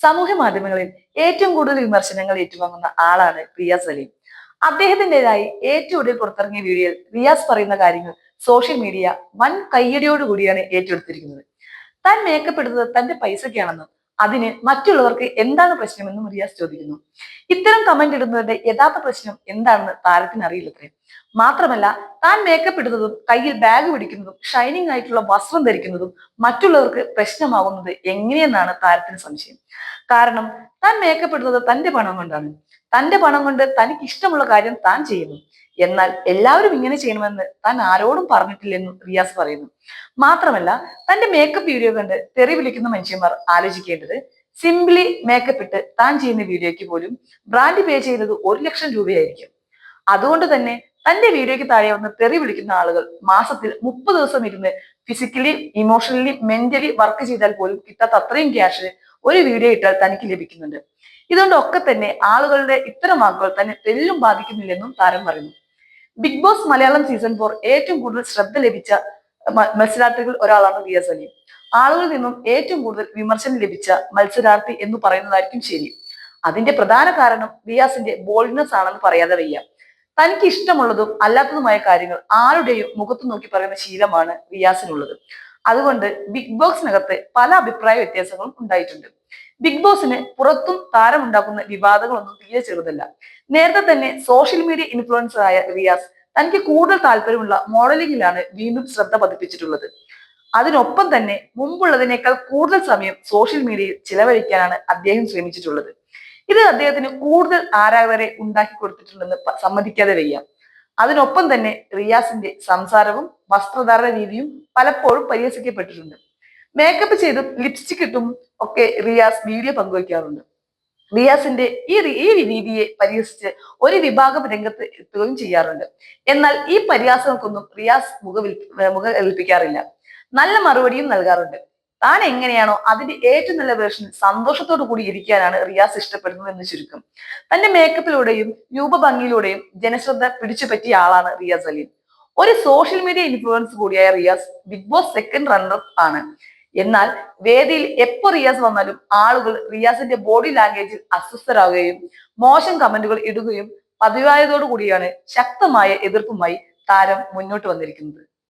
സാമൂഹ്യ മാധ്യമങ്ങളിൽ ഏറ്റവും കൂടുതൽ വിമർശനങ്ങൾ ഏറ്റുവാങ്ങുന്ന ആളാണ് റിയാസ് സലീം. അദ്ദേഹത്തിന്റെതായി ഏറ്റവും ഒടുവിൽ പുറത്തിറങ്ങിയ വീഡിയോയിൽ റിയാസ് പറയുന്ന കാര്യങ്ങൾ സോഷ്യൽ മീഡിയ വൻ കയ്യടിയോടുകൂടിയാണ് ഏറ്റെടുത്തിരിക്കുന്നത്. താൻ മേക്കപ്പ് എടുത്തത് തന്റെ പൈസയ്ക്കാണെന്നും അതിന് മറ്റുള്ളവർക്ക് എന്താണ് പ്രശ്നമെന്ന് റിയാസ് ചോദിക്കുന്നു. ഇത്തരം കമന്റ് ഇടുന്നവരുടെ യഥാർത്ഥ പ്രശ്നം എന്താണെന്ന് താരത്തിന് അറിയില്ലത്രേ. മാത്രമല്ല താൻ മേക്കപ്പ് ഇടുന്നതും കയ്യിൽ ബാഗ് പിടിക്കുന്നതും ഷൈനിങ് ആയിട്ടുള്ള വസ്ത്രം ധരിക്കുന്നതും മറ്റുള്ളവർക്ക് പ്രശ്നമാകുന്നത് എങ്ങനെയെന്നാണ് താരത്തിന് സംശയം. കാരണം താൻ മേക്കപ്പ് ഇടുന്നത് തന്റെ പണം കൊണ്ടാണ്. തന്റെ പണം കൊണ്ട് തനിക്ക് ഇഷ്ടമുള്ള കാര്യം താൻ ചെയ്യുന്നു. എന്നാൽ എല്ലാവരും ഇങ്ങനെ ചെയ്യണമെന്ന് താൻ ആരോടും പറഞ്ഞിട്ടില്ലെന്നും റിയാസ് പറയുന്നു. മാത്രമല്ല തന്റെ മേക്കപ്പ് വീഡിയോ കണ്ട് തെറി വിളിക്കുന്ന മനുഷ്യന്മാർ ആലോചിക്കേണ്ടത് സിംപ്ലി മേക്കപ്പ് ഇട്ട് താൻ ചെയ്യുന്ന വീഡിയോയ്ക്ക് പോലും ബ്രാൻഡ് പേ ചെയ്യുന്നത് ഒരു ലക്ഷം രൂപയായിരിക്കും. അതുകൊണ്ട് തന്നെ തന്റെ വീഡിയോയ്ക്ക് താഴെ വന്ന് തെറി വിളിക്കുന്ന ആളുകൾ മാസത്തിൽ മുപ്പത് ദിവസം ഇരുന്ന് ഫിസിക്കലി ഇമോഷണലി മെന്റലി വർക്ക് ചെയ്താൽ പോലും കിട്ടാത്ത അത്രയും ക്യാഷ് ഒരു വീഡിയോ ഇട്ടാൽ തനിക്ക് ലഭിക്കുന്നുണ്ട്. ഇതുകൊണ്ടൊക്കെ തന്നെ ആളുകളുടെ ഇത്തരം വാക്കുകൾ തന്നെ തെല്ലും ബാധിക്കുന്നില്ലെന്നും താരം പറയുന്നു. Bigg Boss Malayalam season four ഏറ്റവും കൂടുതൽ ശ്രദ്ധ ലഭിച്ച മത്സരാർത്ഥികൾ ഒരാളാണ് റിയ സലീം ആളുകളിൽ നിന്നും ഏറ്റവും കൂടുതൽ വിമർശനം ലഭിച്ച മത്സരാർത്ഥി എന്ന് പറയുന്നതായിരിക്കും ശരി. അതിന്റെ പ്രധാന കാരണം റിയാസിന്റെ ബോൾഡ്നെസ് ആണെന്ന് പറയാതെ വയ്യ. തനിക്ക് ഇഷ്ടമുള്ളതും അല്ലാത്തതുമായ കാര്യങ്ങൾ ആരുടെയും മുഖത്ത് നോക്കി പറയുന്ന ശീലമാണ് റിയാസിനുള്ളത് അതുകൊണ്ട് ബിഗ് ബോക്സിനകത്ത് പല അഭിപ്രായ വ്യത്യാസങ്ങളും ഉണ്ടായിട്ടുണ്ട്. ബിഗ് ബോസിന് പുറത്തും താരമുണ്ടാക്കുന്ന വിവാദങ്ങളൊന്നും തീരെ ചെറുതല്ല. നേരത്തെ തന്നെ സോഷ്യൽ മീഡിയ ഇൻഫ്ലുവൻസർ ആയ റിയാസ് തനിക്ക് കൂടുതൽ താല്പര്യമുള്ള മോഡലിംഗിലാണ് വീണ്ടും ശ്രദ്ധ പതിപ്പിച്ചിട്ടുള്ളത്. അതിനൊപ്പം തന്നെ മുമ്പുള്ളതിനേക്കാൾ കൂടുതൽ സമയം സോഷ്യൽ മീഡിയയിൽ ചിലവഴിക്കാനാണ് അദ്ദേഹം ശ്രമിച്ചിട്ടുള്ളത്. ഇത് അദ്ദേഹത്തിന് കൂടുതൽ ആരാധകരെ ഉണ്ടാക്കി കൊടുത്തിട്ടുണ്ടെന്ന് സമ്മതിക്കാതെ വയ്യ. അതിനൊപ്പം തന്നെ റിയാസിന്റെ സംസാരവും വസ്ത്രധാരണ രീതിയും പലപ്പോഴും പരിഹസിക്കപ്പെട്ടിട്ടുണ്ട്. മേക്കപ്പ് ചെയ്തും ലിപ്സ്റ്റിക് ഇട്ടും ഒക്കെ റിയാസ് വീഡിയോ പങ്കുവയ്ക്കാറുണ്ട്. റിയാസിന്റെ ഈ ഈ രീതിയെ പരിഹസിച്ച് ഒരു വിഭാഗം രംഗത്ത് എത്തുകയും ചെയ്യാറുണ്ട്. എന്നാൽ ഈ പരിഹാസങ്ങൾക്കൊന്നും റിയാസ് മുഖവിൽ മുഖ ഏൽപ്പിക്കാറില്ല. നല്ല മറുപടിയും നൽകാറുണ്ട്. താൻ എങ്ങനെയാണോ അതിന്റെ ഏറ്റവും നല്ല വേർഷൻ സന്തോഷത്തോടു കൂടി ഇരിക്കാനാണ് റിയാസ് ഇഷ്ടപ്പെടുന്നത് എന്ന് ചുരുക്കം. തന്റെ മേക്കപ്പിലൂടെയും രൂപഭംഗിയിലൂടെയും ജനശ്രദ്ധ പിടിച്ചു പറ്റിയ ആളാണ് റിയാസ് അലീം ഒരു സോഷ്യൽ മീഡിയ ഇൻഫ്ലുവൻസ് കൂടിയായ Riyas Bigg Boss second runner ആണ്. എന്നാൽ വേദിയിൽ എപ്പോ റിയാസ് വന്നാലും ആളുകൾ റിയാസിന്റെ ബോഡി ലാംഗ്വേജിൽ അസ്വസ്ഥരാകുകയും മോശം കമന്റുകൾ ഇടുകയും പതിവായതോടുകൂടിയാണ് ശക്തമായ എതിർപ്പുമായി താരം മുന്നോട്ട് വന്നിരിക്കുന്നത്.